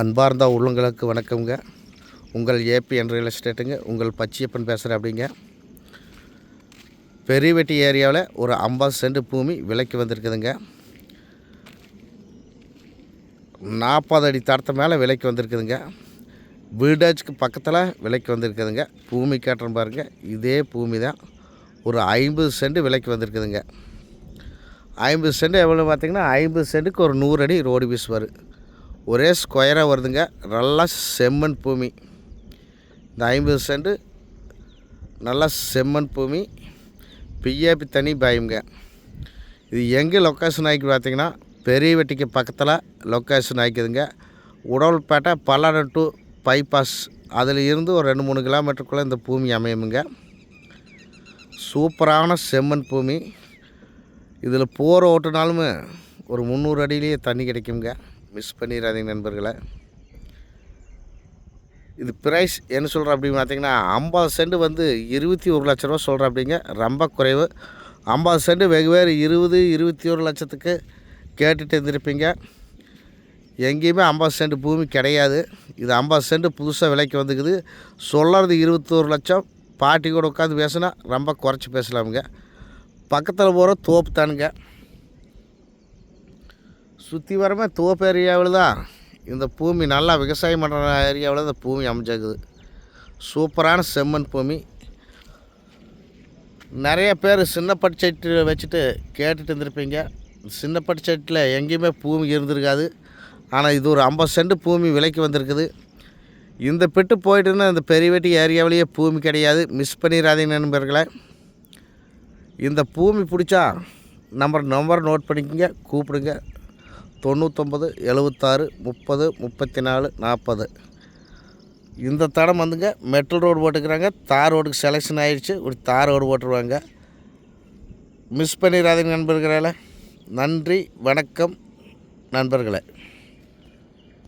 அன்பார்ந்த உள்ளங்களுக்கு வணக்கம்ங்க. உங்கள் ஏபி என் ரியல் எஸ்டேட்டுங்க உங்கள் பச்சியப்பன் பேசுகிறேன் அப்படிங்க. பெரியவெட்டி ஏரியாவில் ஒரு ஐம்பது சென்ட் பூமி விலைக்கு வந்திருக்குதுங்க. நாற்பது அடி தரத்து மேலே விலைக்கு வந்திருக்குதுங்க. வீடாஜுக்கு பக்கத்தில் விலைக்கு வந்திருக்குதுங்க. பூமி கேட்டுறேன் பாருங்கள் இதே பூமி தான். ஒரு ஐம்பது சென்ட் விலைக்கு வந்திருக்குதுங்க. ஐம்பது சென்ட் எவ்வளோ பார்த்திங்கன்னா ஐம்பது சென்ட்டுக்கு ஒரு நூறு அடி ரோடு பீஸ் வரும் ஒரே ஸ்கொயராக வருதுங்க. நல்லா செம்மண் பூமி. இந்த ஐம்பது சென்ட்டு நல்லா செம்மண் பூமி. பிஏபி தனி பாயுங்க இது எங்கே லொக்கேஷன் ஆகி பார்த்தீங்கன்னா பெரிய வெட்டிக்கு பக்கத்தில் லொக்கேஷன் ஆகிக்குதுங்க. உடல்பேட்டை பல்லாடம் டு பைபாஸ். அதில் இருந்து ஒரு ரெண்டு மூணு கிலோமீட்டருக்குள்ளே இந்த பூமி அமையுமுங்க. சூப்பரான செம்மண் பூமி. இதில் போகிற ஓட்டுனாலுமே ஒரு முந்நூறு அடியிலேயே தண்ணி கிடைக்குங்க. மிஸ் பண்ணிடாதீங்க நண்பர்களை. இது ப்ரைஸ் என்ன சொல்கிறோம் அப்படின்னு பார்த்தீங்கன்னா ஐம்பது சென்ட் வந்து இருபத்தி ஒரு லட்ச ரூபா சொல்கிறேன் அப்படிங்க. ரொம்ப குறைவு. ஐம்பது சென்ட் வெவ்வேறு இருபது இருபத்தி ஒரு லட்சத்துக்கு கேட்டுட்டு இருந்திருப்பீங்க. எங்கேயுமே ஐம்பது சென்ட் பூமி கிடையாது. இது ஐம்பது சென்ட் புதுசாக விலைக்கு வந்துக்குது. சொல்கிறது இருபத்தோரு லட்சம். பாட்டி கூட உட்காந்து பேசுனா ரொம்ப குறைச்சி பேசலாமுங்க. பக்கத்தில் போகிற தோப்பு தானுங்க சுற்றி வரமே தோப்பு ஏரியாவில் தான். இந்த பூமி நல்லா விவசாயம் பண்ணுற ஏரியாவில் இந்த பூமி அமைஞ்சிருக்குது. சூப்பரான செம்மண் பூமி. நிறைய பேர் சின்ன பட்ஜெட்டு வச்சுட்டு கேட்டுட்டு இருந்திருப்பீங்க. சின்ன பட்ஜெட்டில் எங்கேயுமே பூமி இருந்திருக்காது. ஆனால் இது ஒரு ஐம்பது சென்ட் பூமி விலைக்கு வந்திருக்குது. இந்த பிட்டு போயிட்டுன்னா இந்த பெரியவெட்டி ஏரியாவிலேயே பூமி கிடையாது. மிஸ் பண்ணிடாதீங்க நண்பர்களே. இந்த பூமி பிடிச்சா நம்பர் நம்பர் நோட் பண்ணிக்கோங்க கூப்பிடுங்க. தொண்ணூத்தொம்பது எழுபத்தாறு முப்பது முப்பத்தி நாலு நாற்பது. இந்த தடம் வந்துங்க மெட்டல் ரோடு போட்டுக்கிறாங்க தார் ரோடுக்கு செலெக்ஷன் ஆகிடுச்சு ஒரு தார் ரோடு போட்டுருவாங்க மிஸ் பண்ணிடாதீங்க நண்பர்களே. நன்றி வணக்கம் நண்பர்களே.